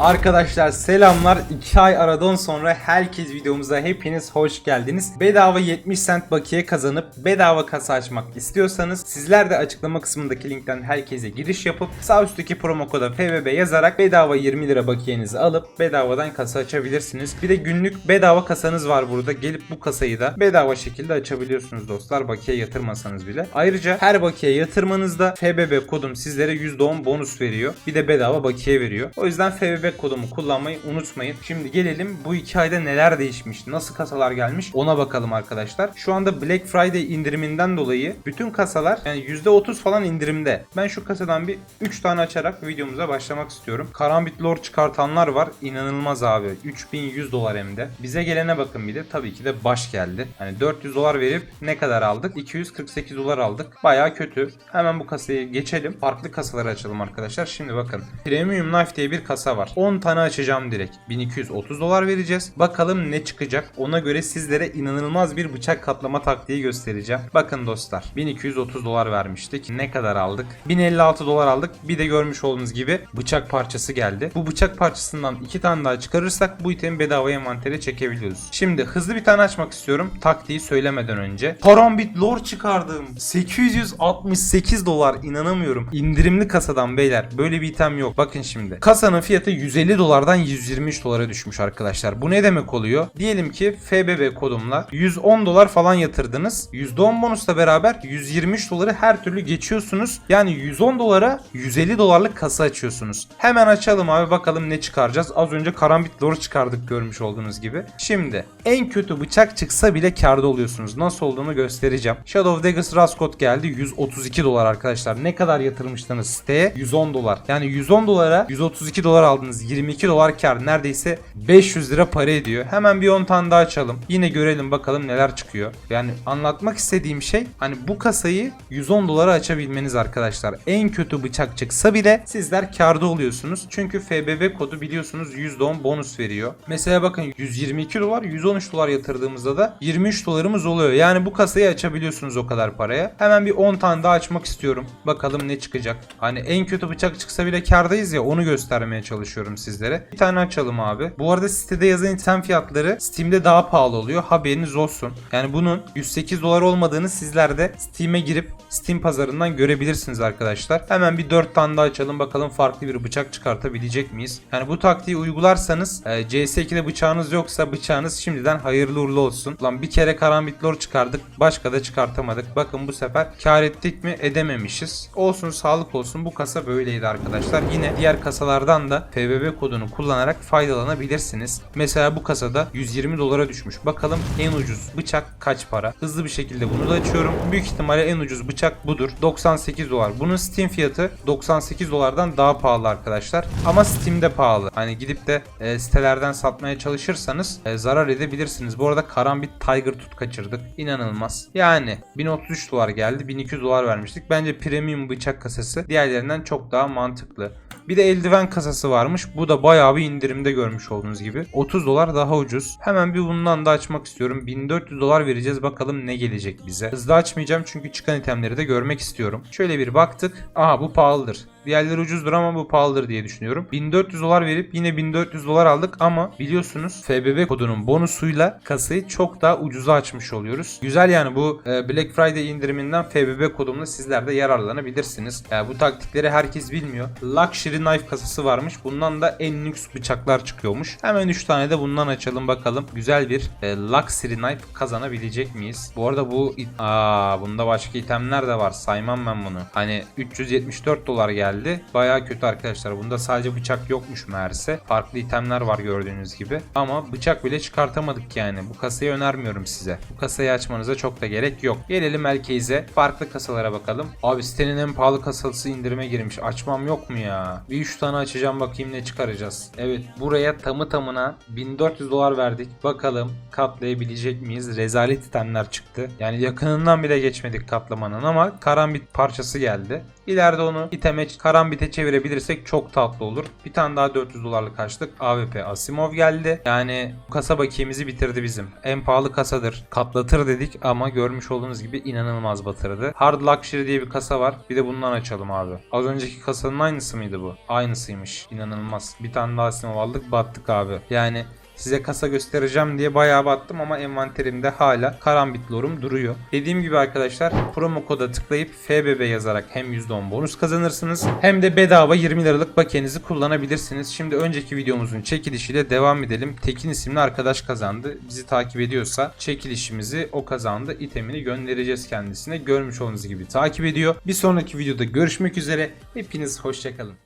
Arkadaşlar selamlar. 2 ay aradan sonra herkes videomuza hepiniz hoş geldiniz. Bedava 70 cent bakiye kazanıp bedava kasa açmak istiyorsanız sizler de açıklama kısmındaki linkten herkese giriş yapıp sağ üstteki promo koda FBB yazarak bedava 20 lira bakiyenizi alıp bedavadan kasa açabilirsiniz. Bir de günlük bedava kasanız var burada. Gelip bu kasayı da bedava şekilde açabiliyorsunuz dostlar. Bakiye yatırmasanız bile. Ayrıca her bakiye yatırmanızda FBB kodum sizlere %10 bonus veriyor. Bir de bedava bakiye veriyor. O yüzden FBB kodumu kullanmayı unutmayın. Şimdi gelelim bu iki ayda neler değişmiş, nasıl kasalar gelmiş ona bakalım arkadaşlar. Şu anda Black Friday indiriminden dolayı bütün kasalar yani %30 falan indirimde. Ben şu kasadan bir 3 tane açarak videomuza başlamak istiyorum. Karambit Lore çıkartanlar var. İnanılmaz abi. 3100 dolar hem de. Bize gelene bakın bir de tabii ki de baş geldi. Hani 400 dolar verip ne kadar aldık? 248 dolar aldık. Baya kötü. Hemen bu kasayı geçelim. Farklı kasaları açalım arkadaşlar. Şimdi bakın. Premium Knife diye bir kasa var. 10 tane açacağım direkt. 1230 dolar vereceğiz. Bakalım ne çıkacak. Ona göre sizlere inanılmaz bir bıçak katlama taktiği göstereceğim. Bakın dostlar. 1230 dolar vermiştik. Ne kadar aldık? 1056 dolar aldık. Bir de görmüş olduğunuz gibi bıçak parçası geldi. Bu bıçak parçasından iki tane daha çıkarırsak bu itemi bedava envantere çekebiliyoruz. Şimdi hızlı bir tane açmak istiyorum. Taktiği söylemeden önce. Karambit Lore çıkardım. 868 dolar inanamıyorum. İndirimli kasadan beyler. Böyle bir item yok. Bakın şimdi. Kasanın fiyatı 150 dolardan 123 dolara düşmüş arkadaşlar. Bu ne demek oluyor? Diyelim ki FBB kodumla 110 dolar falan yatırdınız. %10 bonusla beraber 123 doları her türlü geçiyorsunuz. Yani 110 dolara 150 dolarlık kasa açıyorsunuz. Hemen açalım abi bakalım ne çıkaracağız. Az önce karambit lore çıkardık görmüş olduğunuz gibi. Şimdi en kötü bıçak çıksa bile karda oluyorsunuz. Nasıl olduğunu göstereceğim. Shadow Daggers Rascot geldi 132 dolar arkadaşlar. Ne kadar yatırmıştınız siteye? 110 dolar. Yani 110 dolara 132 dolar aldınız. 22 dolar kar. Neredeyse 500 lira para ediyor. Hemen bir 10 tane daha açalım. Yine görelim bakalım neler çıkıyor. Yani anlatmak istediğim şey hani bu kasayı 110 dolara açabilmeniz arkadaşlar. En kötü bıçak çıksa bile sizler karda oluyorsunuz. Çünkü FBB kodu biliyorsunuz %10 bonus veriyor. Mesela bakın 122 dolar 113 dolar yatırdığımızda da 23 dolarımız oluyor. Yani bu kasayı açabiliyorsunuz o kadar paraya. Hemen bir 10 tane daha açmak istiyorum. Bakalım ne çıkacak. Hani en kötü bıçak çıksa bile kardayız ya onu göstermeye çalışıyorum sizlere. Bir tane açalım abi. Bu arada sitede yazan item fiyatları Steam'de daha pahalı oluyor. Haberiniz olsun. Yani bunun 108 dolar olmadığını sizler de Steam'e girip Steam pazarından görebilirsiniz arkadaşlar. Hemen bir 4 tane daha açalım bakalım farklı bir bıçak çıkartabilecek miyiz? Yani bu taktiği uygularsanız e, CS2'de bıçağınız yoksa bıçağınız şimdiden hayırlı uğurlu olsun. Lan bir kere karambit lore çıkardık başka da çıkartamadık. Bakın bu sefer kar ettik mi edememişiz. Olsun sağlık olsun bu kasa böyleydi arkadaşlar. Yine diğer kasalardan da FBB kodunu kullanarak faydalanabilirsiniz. Mesela bu kasada 120 dolara düşmüş. Bakalım en ucuz bıçak kaç para? Hızlı bir şekilde bunu da açıyorum. Büyük ihtimalle en ucuz bıçak budur. 98 dolar. Bunun Steam fiyatı 98 dolardan daha pahalı arkadaşlar. Ama Steam'de pahalı. Hani gidip de e, sitelerden satmaya çalışırsanız e, zarar edebilirsiniz. Bu arada Karambit Tiger Tut kaçırdık. İnanılmaz. Yani 1033 dolar geldi. 1200 dolar vermiştik. Bence premium bıçak kasası diğerlerinden çok daha mantıklı. Bir de eldiven kasası varmış. Bu da bayağı bir indirimde görmüş olduğunuz gibi. 30 dolar daha ucuz. Hemen bir bundan da açmak istiyorum. 1400 dolar vereceğiz. Bakalım ne gelecek bize. Hızlı açmayacağım çünkü çıkan itemleri de görmek istiyorum. Şöyle bir baktık. Aha bu pahalıdır. Diğerleri ucuzdur ama bu pahalıdır diye düşünüyorum. 1400 dolar verip yine 1400 dolar aldık ama biliyorsunuz FBB kodunun bonusuyla kasayı çok daha ucuza açmış oluyoruz. Güzel yani bu e, Black Friday indiriminden FBB kodumla sizler de yararlanabilirsiniz. Yani bu taktikleri herkes bilmiyor. Luxury Knife kasası varmış. Bundan da en lüks bıçaklar çıkıyormuş. Hemen 3 tane de bundan açalım bakalım. Güzel bir e, Luxury Knife kazanabilecek miyiz? Bu arada bu aa bunda başka itemler de var. Saymam ben bunu. Hani 374 dolar geldi. Baya kötü arkadaşlar. Bunda sadece bıçak yokmuş meğerse. Farklı itemler var gördüğünüz gibi. Ama bıçak bile çıkartamadık yani. Bu kasayı önermiyorum size. Bu kasayı açmanıza çok da gerek yok. Gelelim Elkeyze. Farklı kasalara bakalım. Abi sitenin en pahalı kasası indirime girmiş. Açmam yok mu ya? Bir 3 tane açacağım bakayım ne çıkaracağız. Evet buraya tamı tamına 1400 dolar verdik. Bakalım katlayabilecek miyiz? Rezalet itemler çıktı. Yani yakınından bile geçmedik katlamanın ama karambit parçası geldi. İleride onu iteme karambite çevirebilirsek çok tatlı olur. Bir tane daha 400 dolarlık açtık. AWP Asimov geldi. Yani kasa bakiyemizi bitirdi bizim. En pahalı kasadır. Katlatır dedik ama görmüş olduğunuz gibi inanılmaz batırdı. Hard Luxury diye bir kasa var. Bir de bundan açalım abi. Az önceki kasanın aynısı mıydı bu? Aynısıymış. İnanılmaz. Bir tane daha Asimov aldık battık abi. Yani Size kasa göstereceğim diye bayağı battım ama envanterimde hala karambit lorum duruyor. Dediğim gibi arkadaşlar promo koda tıklayıp FBB yazarak hem %10 bonus kazanırsınız hem de bedava 20 liralık bakiyenizi kullanabilirsiniz. Şimdi önceki videomuzun çekilişiyle devam edelim. Tekin isimli arkadaş kazandı. Bizi takip ediyorsa çekilişimizi o kazandı. itemini göndereceğiz kendisine. Görmüş olduğunuz gibi takip ediyor. Bir sonraki videoda görüşmek üzere. Hepiniz hoşçakalın.